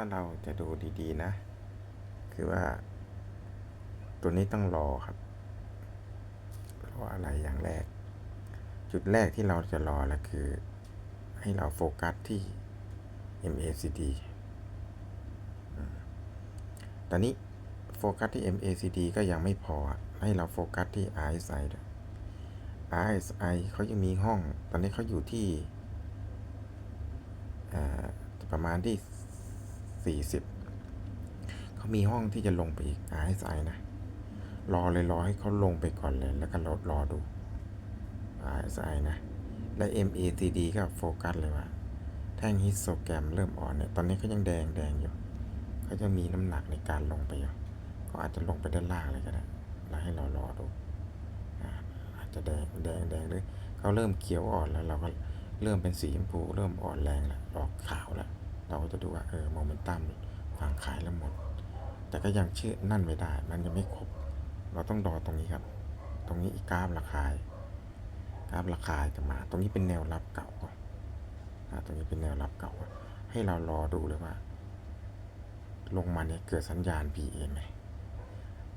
ถ้าเราจะดูดีๆนะ คือว่า ตัวนี้ต้องรอครับ รออะไรอย่างแรก จุดแรกที่เราจะรอแล้วคือ ให้เราโฟกัสที่ MACD ตอนนี้โฟกัสที่ MACD ก็ยังไม่พอ ให้เราโฟกัสที่ RSI ด้วย RSI เขายังมีห้อง ตอนนี้เขาอยู่ที่ ประมาณที่ 40เขามีห้องที่จะลงไปอีก RSI นะ รอเลยรอให้เขาลงไปก่อนเลย แล้วก็รอรอดู RSI นะ และ MACD ก็โฟกัสเลยว่า แท่งฮิสโตแกรมเริ่มอ่อนเนี่ย ตอนนี้เขายังแดงแดงอยู่เขาจะมีน้ำหนักในการลงไปอยู่เขาอาจจะลงไปด้านล่างเลยก็ได้แล้วให้เรารอดูอ่าอาจจะแดงแดงแดงหรือเขาเริ่มเขียวอ่อนแล้วเราก็เริ่มเป็นสีชมพูเริ่มอ่อนแรงแล้วออกขาวแล้ว เราก็จะดูว่าเออโมเมนตัมฝั่งขายแล้วหมด แต่ก็ยังเชื่อนั่นไม่ได้ มันยังไม่ครบ เราต้องรอตรงนี้ครับ ตรงนี้อีกกราฟราคากราฟราคาจะมา ตรงนี้เป็นแนวรับเก่าก่อนตรงนี้เป็นแนวรับเก่า ให้เรารอดูเลยว่า ลงมาเนี่ยเกิดสัญญาณ PA ไหม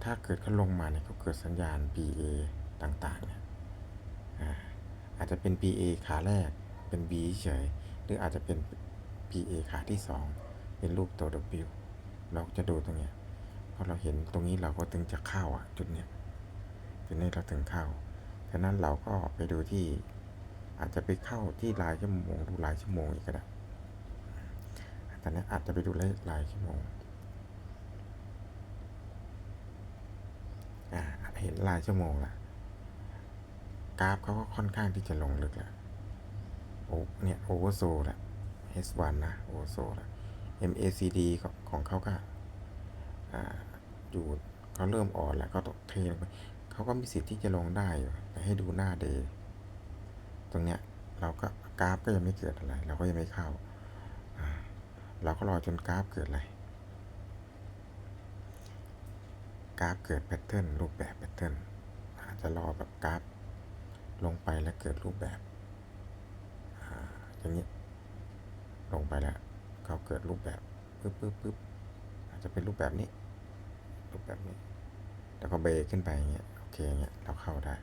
ถ้าเกิดเขาลงมาเนี่ยเขาเกิดสัญญาณ PA ต่างๆเนี่ยอาอาจจะเป็น PA ขาแรก เป็น B เฉย หรืออาจจะเป็น PA ขาที่ 2 เป็นรูปตัว W เราจะดูตรงเนี้ยพอเราเห็นตรงนี้เราก็ถึงจะเข้าอะจุดเนี้ยจุดนี้เราถึงเข้าฉะนั้นเราก็ไปดูที่อาจจะไปเข้าที่รายชั่วโมงดูรายชั่วโมงอีกก็ได้ตอนนี้อาจจะไปดูรายรายชั่วโมงอ่าเห็นรายชั่วโมงละกราฟเขาก็ค่อนข้างที่จะลงลึกล้วโอ้เนี่ยโอเวอร์โซละ H1 นะโอโซละ MACD ของของเขาก็อยู่เขาเริ่มอ่อนแล้วก็ต้องเทลงไปเขาก็มีสิทธิ์ที่จะลงได้อยู่แต่ให้ดูหน้าเดย์ตรงเนี้ยเราก็กราฟก็ยังไม่เกิดอะไร เราก็ยังไม่เข้า เราก็รอจนกราฟเกิดอะไร กราฟเกิดแพทเทิร์นรูปแบบแพทเทิร์นอาจจะรอแบบกราฟลงไปแล้วเกิดรูปแบบอย่างนี้ ลงไปแล้วเขาเกิดรูปแบบปึ๊บปึ๊บปึ๊บอาจจะเป็นรูปแบบนี้ รูปแบบนี้ แล้วก็เบรกขึ้นไปอย่างเงี้ยโอเคอย่างเงี้ยเราเข้าได้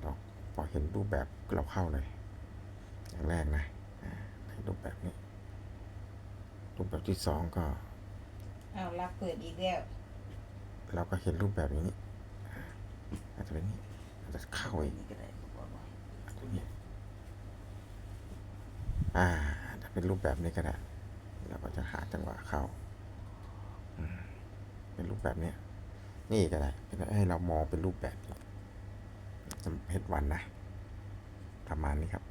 เราพอเห็นรูปแบบเราเข้าเลย อย่างแรกนะอ่าในรูปแบบนี้ รูปแบบที่สองก็อ้าวรับเปิดอีกแล้วเราก็เห็นรูปแบบนี้อ่าอาจจะเป็นนี้อาจจะเข้าอีกนี่ก็ได้บอกว่าอาจจะนี้อ่าอาจจะ เป็นรูปแบบนี้ก็ได้เราก็จะหาจังหวะเข้าเป็นรูปแบบนี้นี่ก็ได้ให้เรามองเป็นรูปแบบเห็ดวันนะประมาณนี้ครับ